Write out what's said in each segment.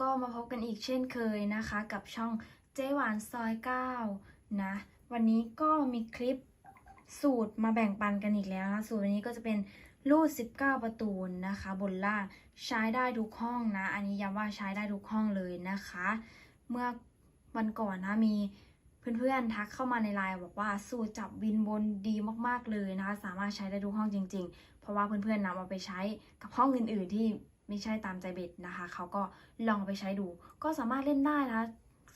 ก็มาพบกันอีกเช่นเคยนะคะ กับช่องเจ๊หวานซอย9นะวันนี้ก็มีคลิปสูตรมาแบ่งปันกันอีกแล้วนะสูตรวันนี้ก็จะเป็นรูด 19 ประตูนะคะ บนล่างใช้ได้ทุกห้องนะ อันนี้ย้ำว่าใช้ได้ทุกห้องเลยนะคะ เมื่อวันก่อนนะมีเพื่อนๆทักเข้ามาในไลน์บอกว่าสูตรจับวินบนดีมากๆเลยนะคะ สามารถใช้ได้ทุกห้องจริง ๆ เพราะว่าเพื่อนๆนำเอาไปใช้กับห้องอื่นๆที่ ไม่ใช่ตามใจเบ็ดนะคะ เขาก็ลองไปใช้ดู ก็สามารถเล่นได้นะคะ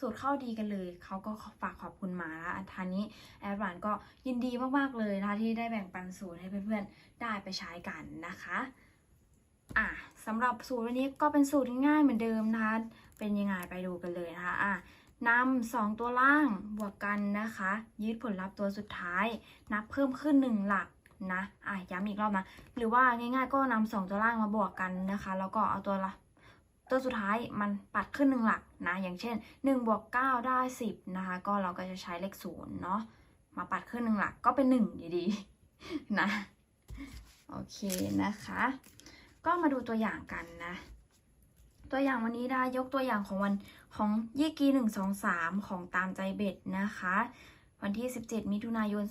สูตรเข้าดีกันเลย เขาก็ฝากขอบคุณมาแล้วอันทานนี้แอดวานก็ยินดีมาก ๆ เลยนะคะที่ได้แบ่งปันสูตรให้เพื่อนๆ ได้ไปใช้กันนะคะอะสำหรับสูตรวันนี้ก็เป็นสูตรง่ายเหมือนเดิมนะคะ เป็นยังไงไปดูกันเลยนะคะอะนำสองตัวล่างบวกกันนะคะยืดผลลัพธ์ตัวสุดท้าย นับเพิ่มขึ้นหนึ่งหลัก นะอะย้ำอีกรอบนะ หรือว่าง่ายๆก็นำสองตัวล่างมาบวกกันนะคะ แล้วก็เอาตัวละตัวสุดท้ายมันปัดขึ้นหนึ่งหลักนะ อย่างเช่น1บวก9ได้ 10 นะคะ ก็เราก็จะใช้เลขศูนย์เนาะมาปัดขึ้นหนึ่งหลักก็เป็น 1 อยู่ดีนะ โอเคนะคะ ก็มาดูตัวอย่างกันนะ ตัวอย่างวันนี้ได้ยกตัวอย่างของวันของยี่กีหนึ่งสองสามของตามใจเบ็ดนะคะ วันที่ 17 มิถุนายน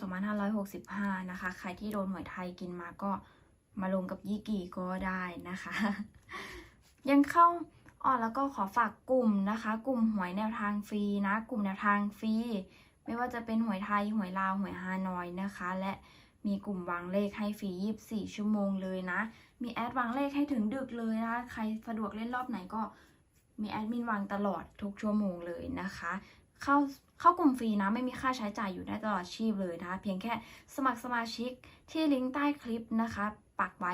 2565 นะคะ ใครที่โดนหวยไทยกินมาก็มาลงกับยี่กี่ก็ได้นะคะ ยังเข้าอ๋อแล้วก็ขอฝากกลุ่มนะคะ กลุ่มหวยแนวทางฟรีนะ กลุ่มแนวทางฟรีไม่ว่าจะเป็นหวยไทย หวยลาว หวยฮานอยนะคะ และมีกลุ่มวางเลขให้ฟรี 24 ชั่วโมงเลยนะ มีแอดวางเลขให้ถึงดึกเลยนะ ใครสะดวกเล่นรอบไหนก็มีแอดมินวางตลอดทุกชั่วโมงเลยนะคะ เข้าเข้ากลุ่มฟรีนะไม่มีค่าใช้จ่ายอยู่ได้ตลอดชีพเลยนะคะ เพียงแค่สมัครสมาชิกที่ลิงก์ใต้คลิปนะคะ ปักไว้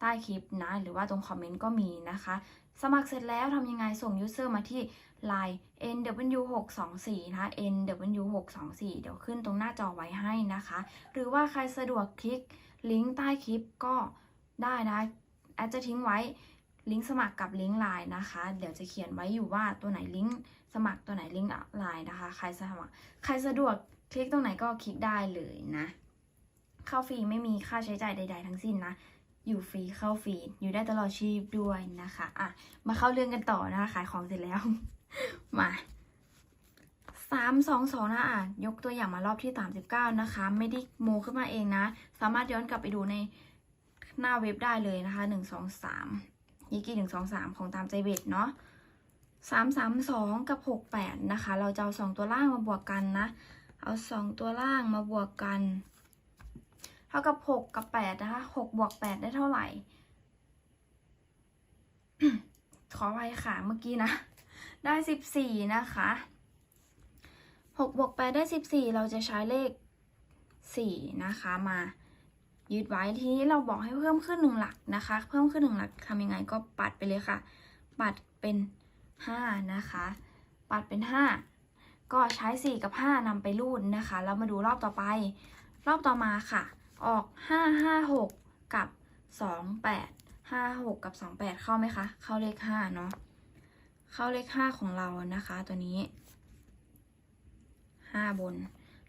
ใต้คลิปนะ หรือว่าตรงคอมเมนต์ก็มีนะคะ สมัครเสร็จแล้วทำยังไงส่งยูเซอร์มาที่ line nw624 นะคะ nw624 เดี๋ยวขึ้นตรงหน้าจอไว้ให้นะคะ หรือว่าใครสะดวกคลิกลิงก์ใต้คลิปก็ได้นะแอดจะทิ้งไว้ ลิงก์สมัครกับลิงก์ไลน์นะคะ เดี๋ยวจะเขียนไว้อยู่ว่าตัวไหนลิงก์สมัครตัวไหนลิงก์ไลน์นะคะ ใครสมัคร ใครสะดวกคลิกตรงไหนก็คลิกได้เลยนะเข้าฟรีไม่มีค่าใช้จ่ายใด ๆ ทั้งสิ้นนะ อยู่ฟรีเข้าฟรีอยู่ได้ตลอดชีพด้วยนะคะอะมาเข้าเรื่องกันต่อนะคะ ขายของเสร็จแล้ว มาสามสองสองนะอะยกตัวอย่างมารอบที่สามสิบเก้านะคะ ไม่ได้โมขึ้นมาเองนะ สามารถย้อนกลับไปดูในหน้าเว็บได้เลยนะคะหนึ่งสองสาม ยิกี้หนึ่งสองสามของตามใจเบ็ดเนาะสามสามสองกับหกแปดนะคะ เราจะเอาสองตัวล่างมาบวกกันนะ เอาสองตัวล่างมาบวกกัน เท่ากับหกกับแปดนะคะหกบวกแปดได้เท่าไหร่ ขอไว้ค่ะเมื่อกี้นะ ได้สิบสี่นะคะหกบวกแปดได้สิบสี่เราจะใช้เลขสี่นะคะมา ยึดไว้ทีนี้เราบอกให้เพิ่มขึ้นหนึ่งหลักนะคะ เพิ่มขึ้นหนึ่งหลักทำยังไงก็ปัดไปเลยค่ะ ปัดเป็นห้านะคะ ปัดเป็นห้าก็ใช้สี่กับห้านำไปรูดนะคะ แล้วมาดูรอบต่อไป รอบต่อมาค่ะ ออกห้าห้าหกกับสองแปดห้าหกกับสองแปดเข้าไหมคะ เข้าเลขห้าเนาะ เข้าเลขห้าของเรานะคะ ตัวนี้ห้าบน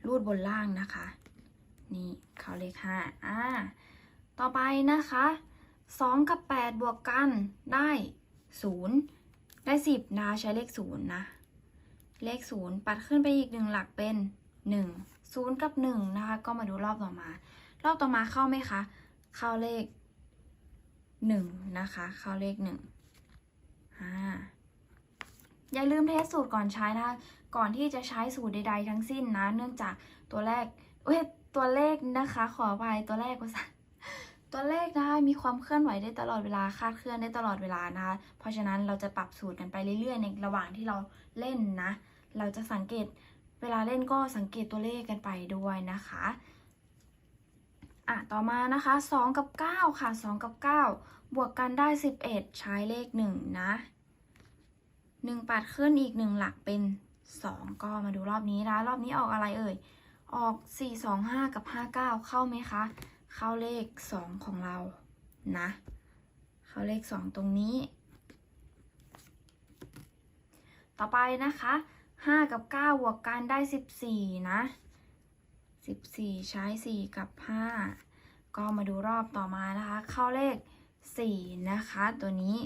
รูดบนล่างนะคะ นี่เข้าเลขห้าอ่าต่อไปนะคะสองกับแปดบวกกันได้ศูนย์ได้สิบนะใช้เลขศูนย์นะ เลขศูนย์ปัดขึ้นไปอีกหนึ่งหลักเป็นหนึ่งศูนย์กับหนึ่งนะคะก็มาดูรอบต่อมา รอบต่อมาเข้าไหมคะ เข้าเลขหนึ่งนะคะ เข้าเลขหนึ่งอ่าอย่าลืมเทสสูตรก่อนใช้นะคะ ก่อนที่จะใช้สูตรใด ๆ ทั้งสิ้นนะ เนื่องจากตัวแรกเอ้ย ตัวเลขนะคะ ขออภัยตัวแรกว่าสัตัวเลขนะคะมีความเคลื่อนไหวได้ตลอดเวลาคาดเคลื่อนได้ตลอดเวลานะคะเพราะฉะนั้นเราจะปรับสูตรกันไปเรื่อยๆในระหว่างที่เราเล่นนะ เราจะสังเกตเวลาเล่นก็สังเกตตัวเลขกันไปด้วยนะคะอะต่อมานะคะ 2 กับ 9 ค่ะ 2 กับ 9 บวกกันได้ 11 ใช้เลข 1 นะ 1 ปัดขึ้นอีก 1 หลักเป็น 2 ก็มาดูรอบนี้นะรอบนี้ออกอะไรเอ่ย ออก 425 กับ 59 เข้าไหมคะ เข้าเลข 2 ของเรานะ เข้าเลข 2 ตรงนี้ ต่อไปนะคะ 5 กับ 9 บวกกันได้ 14 นะ 14 ใช้ 4 กับ 5 ก็มาดูรอบต่อมานะคะ เข้าเลข 4 นะคะ ตัวนี้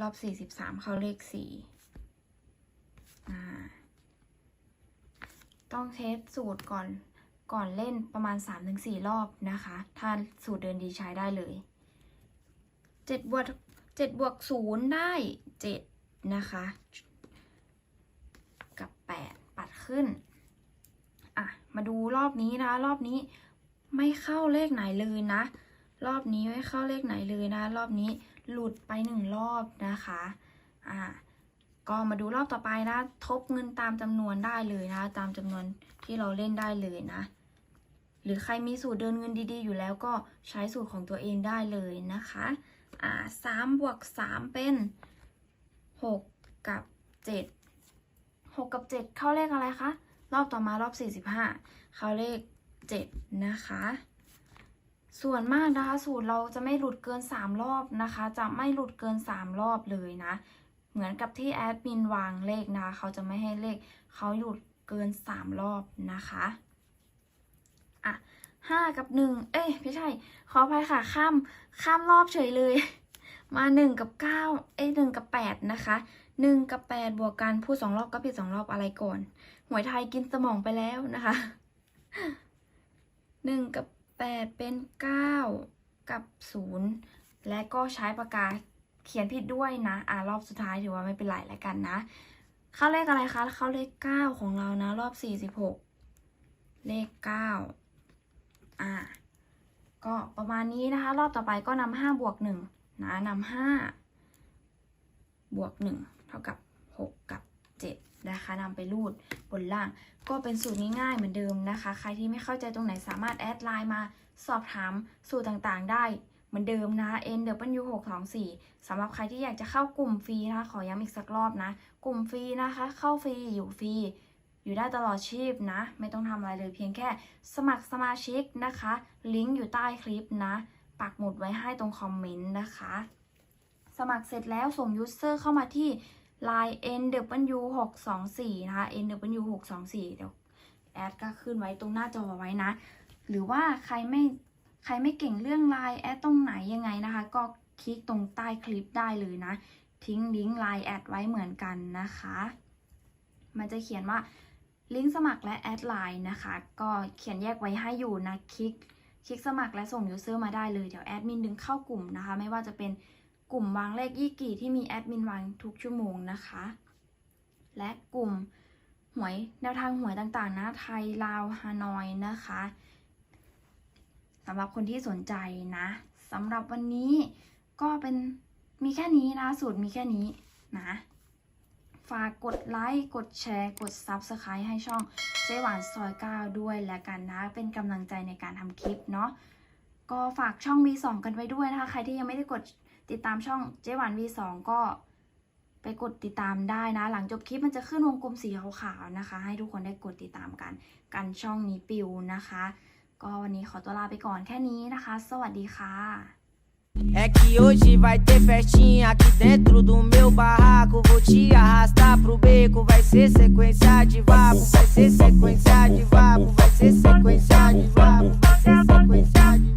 รอบ 43 เข้าเลข 4 อ่ต้องเทสสูตรก่อน ก่อนเล่นประมาณ 3-4 รอบนะคะถ้าสูตรเดินดีใช้ได้เลย 7 บวก 7 บวก 0 ได้ 7 นะคะ กับ 8 ปัดขึ้น อะ มาดูรอบนี้นะ รอบนี้ไม่เข้าเลขไหนเลยนะ รอบนี้ไม่เข้าเลขไหนเลยนะ รอบนี้หลุดไปหนึ่งรอบนะคะ อ่า ก็มาดูรอบต่อไปนะ ทบเงินตามจำนวนได้เลยนะ ตามจำนวนที่เราเล่นได้เลยนะ หรือใครมีสูตรเดินเงินดีๆ อยู่แล้วก็ใช้สูตรของตัวเองได้เลยนะคะอ่าสามบวกสามเป็นหกกับเจ็ดหกกับเจ็ดเข้าเลขอะไรคะ รอบต่อมารอบสี่สิบห้าเข้าเลขเจ็ดนะคะ ส่วนมากนะคะ สูตรเราจะไม่หลุดเกิน3รอบนะคะ จะไม่หลุดเกิน3รอบเลยนะ เหมือนกับที่แอดมินวางเลขนะคะ เขาจะไม่ให้เลขเขาหลุดเกิน3รอบนะคะ อะห้ากับหนึ่งเอ้ยไม่ใช่ ขออภัยค่ะ ข้าม ข้ามรอบเฉยเลย มาหนึ่งกับเก้าเอ้ยหนึ่งกับแปดนะคะหนึ่งกับแปดบวกกันพูดสองรอบก็ผิดสองรอบอะไรก่อนหวยไทยกินสมองไปแล้วนะคะหนึ่งกับแปดเป็นเก้ากับศูนย์และก็ใช้ปากกาเขียนผิดด้วยนะอ่ารอบสุดท้ายถือว่าไม่เป็นไรแล้วกันนะ เข้าเลขอะไรคะ เข้าเลขเก้าของเรานะ รอบสี่สิบหกเลขเก้า อ่าก็ประมาณนี้นะคะ รอบต่อไปก็นำห้าบวกหนึ่งนะนำห้าบวกหนึ่งเท่ากับหกกับเจ็ดนะคะนำไปรูดบนล่าง ก็เป็นสูตรง่ายๆเหมือนเดิมนะคะ ใครที่ไม่เข้าใจตรงไหนสามารถแอดไลน์มาสอบถามสูตรต่างๆได้เหมือนเดิมนะ N W 6 2 4สำหรับใครที่อยากจะเข้ากลุ่มฟรีนะคะ ขอย้ำอีกสักรอบนะ กลุ่มฟรีนะคะ เข้าฟรีอยู่ฟรี อยู่ได้ตลอดชีพนะ ไม่ต้องทำอะไรเลยเพียงแค่สมัครสมาชิกนะคะ ลิงก์อยู่ใต้คลิปนะ ปักหมุดไว้ให้ตรงคอมเมนต์นะคะ สมัครเสร็จแล้วส่งยูเซอร์เข้ามาที่ line nw 6 2 4 นะคะ nw 6 2 4 เดี๋ยวแอดก็ขึ้นไว้ตรงหน้าจอไว้นะ หรือว่าใครไม่ใครไม่เก่งเรื่อง Line แอดตรงไหนยังไงนะคะ ก็คลิกตรงใต้คลิปได้เลยนะ ทิ้งลิงก์ Line แอดไว้เหมือนกันนะคะ มันจะเขียนว่า ลิงก์สมัครและแอดไลน์นะคะ ก็เขียนแยกไว้ให้อยู่นะคลิกคลิกสมัครและส่งยูเซอร์มาได้เลย เดี๋ยวแอดมินดึงเข้ากลุ่มนะคะ ไม่ว่าจะเป็นกลุ่มวางเลขยี่กี่ที่มีแอดมินวางทุกชั่วโมงนะคะ และกลุ่มหวยแนวทางหวยต่างๆ นะไทยลาวฮานอยนะคะสำหรับคนที่สนใจนะสำหรับวันนี้ก็เป็นมีแค่นี้นะสูตรมีแค่นี้นะ ฝากกดไลค์ กดแชร์ กด Subscribe ให้ช่องเจ๊หวานซอย9ด้วยและกันนะ เป็นกำลังใจในการทำคลิปเนาะ ก็ฝากช่อง V2 กันไว้ด้วยนะคะ ใครที่ยังไม่ได้กดติดตามช่องเจ๊หวาน V2 ก็ไปกดติดตามได้นะ หลังจบคลิปมันจะขึ้นวงกลมสีขาวๆนะคะ ให้ทุกคนได้กดติดตามกัน กันช่องนี้ปิวนะคะ ก็วันนี้ขอตัวลาไปก่อนแค่นี้นะคะ สวัสดีค่ะ É que hoje vai ter festinha aqui dentro do meu barraco. Vou te arrastar pro beco. Vai ser sequência de vapo, vai ser sequência de vapo, vai ser sequência de vapo, vai ser sequência de